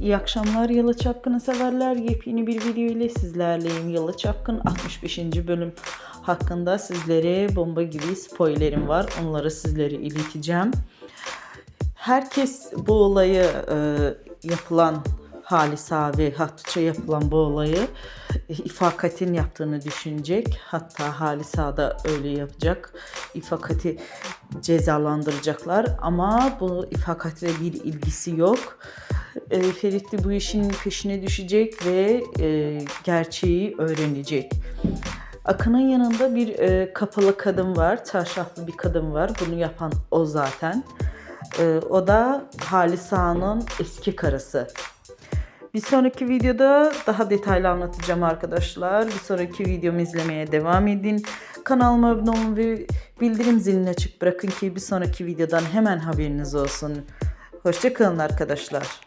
İyi akşamlar Yalı Çapkın'ı severler. Yepyeni bir video ile sizlerleyim. Yalı Çapkın 65. bölüm hakkında sizlere bomba gibi spoilerim var. Onları sizlere ileteceğim. Herkes bu olayı e, yapılan Halisa ve Hatice yapılan bu olayı İfakat'in yaptığını düşünecek. Hatta Halisa da öyle yapacak. İfakat'i cezalandıracaklar ama bu İfakat'le bir ilgisi yok. E, Ferit bu işin peşine düşecek ve e, gerçeği öğrenecek. Akın'ın yanında bir e, kapalı kadın var, çarşaflı bir kadın var. Bunu yapan o zaten. E, o da Halisa'nın eski karısı. Bir sonraki videoda daha detaylı anlatacağım arkadaşlar. Bir sonraki videomu izlemeye devam edin. Kanalıma abone olun ve bildirim zilini açık bırakın ki bir sonraki videodan hemen haberiniz olsun. Hoşçakalın arkadaşlar.